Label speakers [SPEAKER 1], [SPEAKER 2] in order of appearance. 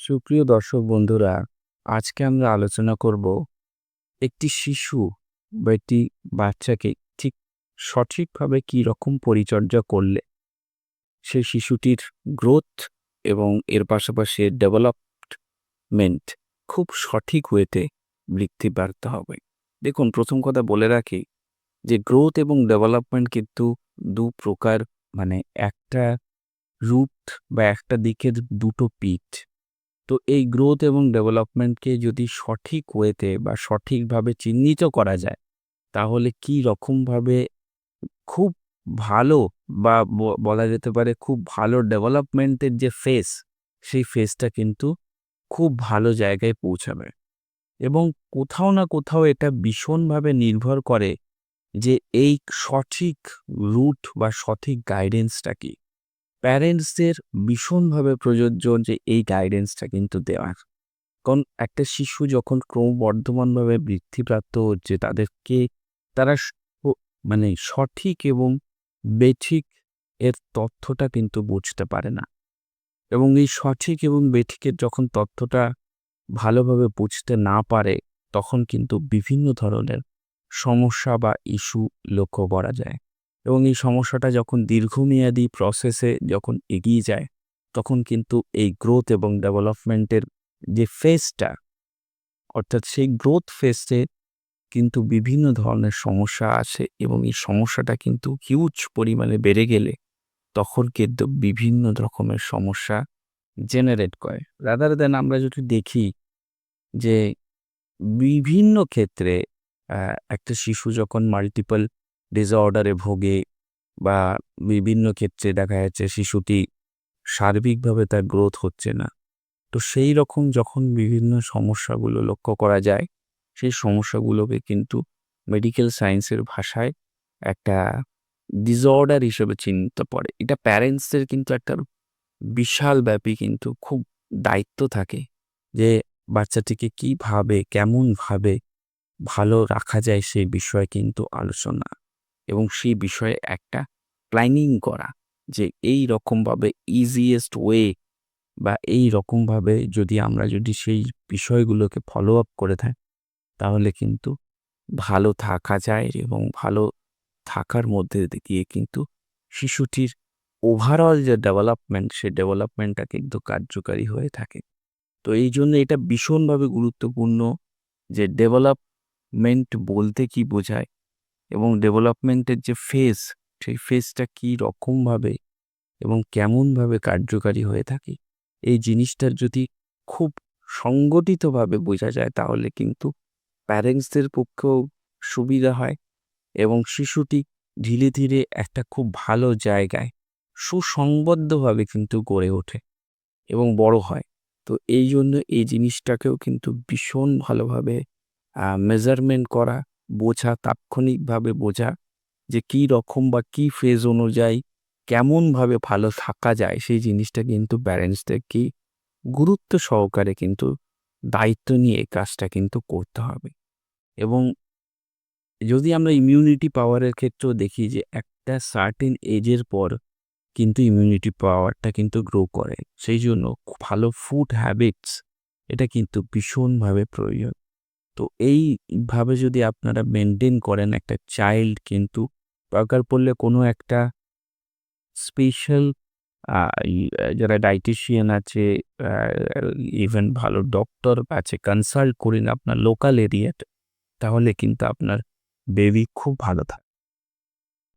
[SPEAKER 1] সুপ্রিয় দর্শক বন্ধুরা, আজকে আমরা আলোচনা করব একটি শিশু বা একটি বাচ্চাকে ঠিক সঠিকভাবে কী রকম পরিচর্যা করলে সেই শিশুটির গ্রোথ এবং এর পাশাপাশি ডেভেলপমেন্ট খুব সঠিক হয়েতে বৃদ্ধি বাড়তে হবে। দেখুন, প্রথম কথা বলে রাখি যে গ্রোথ এবং ডেভেলপমেন্ট কিন্তু দু প্রকার মানে একটা রুট বা একটা দিকের দুটো পিঠ। তো এই গ্রোথ এবং ডেভেলপমেন্টকে যদি সঠিক ওয়েতে বা সঠিকভাবে চিহ্নিত করা যায়, তাহলে কি রকমভাবে খুব ভালো বা বলা যেতে পারে খুব ভালো ডেভেলপমেন্টের যে ফেস সেই ফেসটা কিন্তু খুব ভালো জায়গায় পৌঁছাবে। এবং কোথাও না কোথাও এটা ভীষণভাবে নির্ভর করে যে এই সঠিক রুট বা সঠিক গাইডেন্সটা কি। প্যারেন্টসদের ভীষণভাবে প্রযোজ্য যে এই গাইডেন্সটা কিন্তু দেওয়ার। কারণ একটা শিশু যখন ক্রমবর্ধমানভাবে বৃদ্ধিপ্রাপ্ত হচ্ছে, তাদেরকে তারা মানে সঠিক এবং বেঠিক এর তথ্যটা কিন্তু বুঝতে পারে না। এবং এই সঠিক এবং বেঠিকের যখন তথ্যটা ভালোভাবে বুঝতে না পারে, তখন কিন্তু বিভিন্ন ধরনের সমস্যা বা ইস্যু লক্ষ্য করা যায়। এবং এই সমস্যাটা যখন দীর্ঘমেয়াদী প্রসেসে যখন এগিয়ে যায়, তখন কিন্তু এই গ্রোথ এবং ডেভেলপমেন্টের যে ফেজটা অর্থাৎ সেই গ্রোথ ফেজে কিন্তু বিভিন্ন ধরনের সমস্যা আছে এবং এই সমস্যাটা কিন্তু হিউজ পরিমাণে বেড়ে গেলে তখন কিন্তু বিভিন্ন রকমের সমস্যা জেনারেট করে। রাদার দেন আমরা যদি দেখি যে বিভিন্ন ক্ষেত্রে একটা শিশু যখন মাল্টিপল ডিসঅর্ডারে ভোগে বা বিভিন্ন ক্ষেত্রে দেখা যাচ্ছে শিশুটি সার্বিকভাবে তার গ্রোথ হচ্ছে না। তো সেই রকম যখন বিভিন্ন সমস্যাগুলো লক্ষ্য করা যায়, সেই সমস্যাগুলোকে কিন্তু মেডিকেল সায়েন্সের ভাষায় একটা ডিসঅর্ডার হিসেবে চিহ্নিত পড়ে এটা প্যারেন্টসদের কিন্তু একটা বিশাল ব্যাপী কিন্তু খুব দায়িত্ব থাকে যে বাচ্চাটিকে কীভাবে, কেমনভাবে ভালো রাখা যায় সেই বিষয়ে কিন্তু আলোচনা। এবং সেই বিষয়ে একটা প্ল্যানিং করা যে এই রকমভাবে ইজিয়েস্ট ওয়ে বা এই রকমভাবে যদি আমরা যদি সেই বিষয়গুলোকে ফলো আপ করে থাকি, তাহলে কিন্তু ভালো থাকা যায় এবং ভালো থাকার মধ্যে দিয়ে কিন্তু শিশুটির ওভারঅল যে ডেভেলপমেন্ট সেই ডেভেলপমেন্টটা কিন্তু কার্যকারী হয়ে থাকে। তো এই জন্য এটা ভীষণভাবে গুরুত্বপূর্ণ যে ডেভেলপমেন্ট বলতে কি বোঝায় এবং ডেভেলপমেন্টের যে ফেজ সেই ফেজটা কী রকমভাবে এবং কেমনভাবে কার্যকারী হয়ে থাকে, এই জিনিসটার যদি খুব সংগঠিতভাবে বোঝা যায় তাহলে কিন্তু প্যারেন্টসদের পক্ষেও সুবিধা হয় এবং শিশুটি ধীরে ধীরে একটা খুব ভালো জায়গায় সুসংবদ্ধভাবে কিন্তু গড়ে ওঠে এবং বড় হয়। তো এই জন্য এই জিনিসটাকেও কিন্তু ভীষণ ভালোভাবে মেজারমেন্ট করা বোঝা, তাৎক্ষণিকভাবে বোঝা যে কি রকম বা কি ফেজ অনুযায়ী কেমনভাবে ভালো থাকা যায়, সেই জিনিসটা কিন্তু প্যারেন্টসদেরকে গুরুত্ব সহকারে কিন্তু দায়িত্ব নিয়ে এই কাজটা কিন্তু করতে হবে। এবং যদি আমরা ইমিউনিটি পাওয়ারের ক্ষেত্রেও দেখি যে একটা সার্টেন এজের পর কিন্তু ইমিউনিটি পাওয়ারটা কিন্তু গ্রো করে, সেই জন্য ভালো ফুড হ্যাবিটস এটা কিন্তু ভীষণভাবে প্রয়োজন। তো এইভাবে যদি আপনারা মেনটেন করেন একটা চাইল্ড কিন্তু দরকার পড়লে কোনো একটা স্পেশাল যারা ডাইটিশিয়ান আছে ইভেন ভালো ডক্টর আছে কনসাল্ট করেন আপনার লোকাল এরিয়াতে তাহলে কিন্তু আপনার বেবি খুব ভালো থাকে